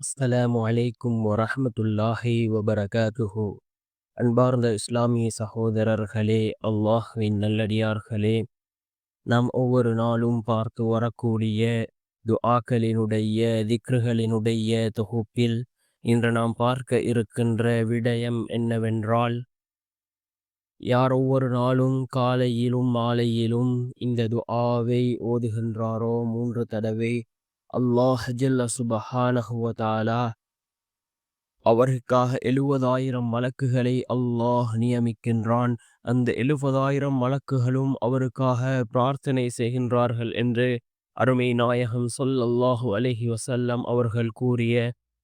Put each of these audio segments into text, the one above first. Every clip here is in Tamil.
அஸ்லாம் வலைக்கும் வரஹமத்துல்லாஹி வபரகாத்துஹு. அன்பார்ந்த இஸ்லாமிய சகோதரர்களே அல்லாஹ்வின் நல்லடியார்களே நாம் ஒவ்வொரு நாளும் பார்த்து வரக்கூடிய துஆக்களினுடைய திக்ருகளினுடைய தொகுப்பில் இன்று நாம் பார்க்க இருக்கின்ற விடயம் என்னவென்றால் யார் ஒவ்வொரு நாளும் காலையிலும் மாலையிலும் இந்த துஆவை ஓதுகின்றாரோ? மூன்று தடவை அல்லாஹ் ஜல்ல சுபஹானஹுவதாலா அவருக்காக எழுபதாயிரம் மலக்குகளை அல்லாஹ் நியமிக்கின்றான். அந்த எழுபதாயிரம் மலக்குகளும் அவருக்காக பிரார்த்தனை செய்கின்றார்கள் என்று அருமை நாயகம் சொல் அல்லாஹு அலஹி வசல்லம் அவர்கள் கூறிய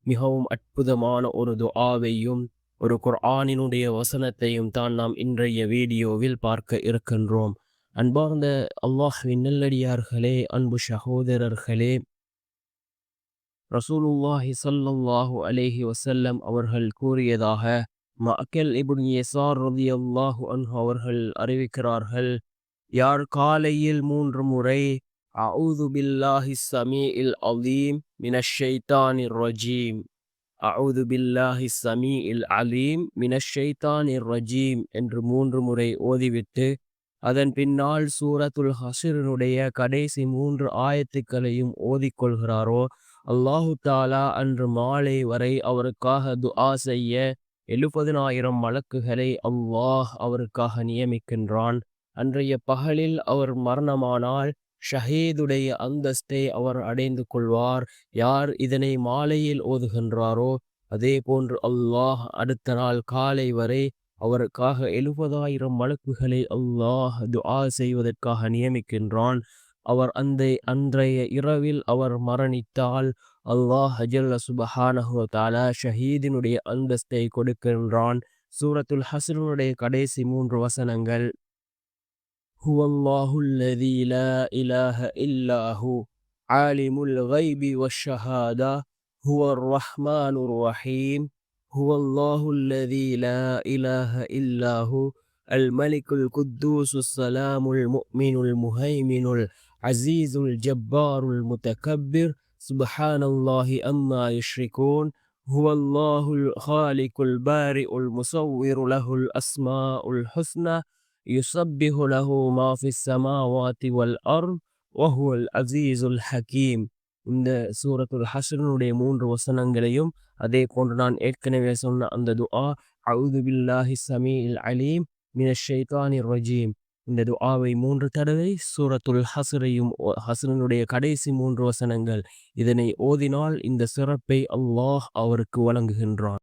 மிகவும் அற்புதமான ஒரு துஆவையும் ஒரு குர்ஆனினுடைய வசனத்தையும் தான் நாம் இன்றைய வீடியோவில் பார்க்க இருக்கின்றோம். அன்பார்ந்த அல்லாஹ்வின் நல்லடியார்களே அன்பு சகோதரர்களே ரசூலுல்லாஹி சல்லாஹூ அலேஹி வசல்லம் அவர்கள் கூறியதாக மக்கள் இபுன் எசார் ரதி அல்லாஹு அன்ஹு அவர்கள் அறிவிக்கிறார்கள் யார் காலையில் மூன்று முறை அவுது பில்லாஹி சமீ இல் அலீம் மினஷைத்தானிர் ரஜீம் அவுது பில்லாஹி சமீ இல் அலீம் மினஷைத்தானிர் ரஜீம் என்று மூன்று முறை ஓதிவிட்டு அதன் பின்னால் சூரத்துல் ஹசிரனுடைய கடைசி மூன்று ஆயத்துக்களையும் ஓதிக்கொள்கிறாரோ அல்லாஹு தாலா அன்று மாலை வரை அவருக்காக துஆ செய்ய எழுபதினாயிரம் வழக்குகளை அல்லாஹ் அவருக்காக நியமிக்கின்றான். அன்றைய பகலில் அவர் மரணமானால் ஷஹீதுடைய அந்தஸ்தை அவர் அடைந்து கொள்வார். யார் இதனை மாலையில் ஓதுகின்றாரோ அதே போன்று அல்லாஹ் அடுத்த நாள் காலை வரை அவருக்காக எழுபதாயிரம் வழக்குகளை அல்லாஹ் துஆ செய்வதற்காக நியமிக்கின்றான். அவர் அந்த அன்றைய இரவில் அவர் மரணித்தால் அல்லாஹ் ஹஜல்ல சுபஹானஹு தாலா ஷஹீதினுடைய அந்தஸ்தை கொடுக்கின்றான் சூரத்துல் ஹசனுடைய கடைசி மூன்று வசனங்கள் هو الله الذي لا إله إلا هو عالم الغيب والشهادة هو الرحمن الرحيم هو الله الذي لا إله إلا هو الملك القدوس السلام المؤمن المهيمن العزيز الجبار المتكبر سبحان الله أما يشركون هو الله الخالق البارئ المصور له الأسماء الحسنى يسبح له ما في السماوات والأرض وهو العزيز الحكيم இந்த சூரத்துல் ஹசனுடைய மூன்று வசனங்களையும் அதே போன்று நான் ஏற்கனவே சொன்ன அந்த துஆ அவுது பில்லாஹி சமீ அலீம் மின ஷைத்தானி ரஜீம் இந்த துஆவை மூன்று தடவை சூரத்துல் ஹசரையும் ஹசனுடைய கடைசி மூன்று வசனங்கள். இதனை ஓதினால் இந்த சிறப்பை அல்லாஹ் அவருக்கு வழங்குகின்றான்.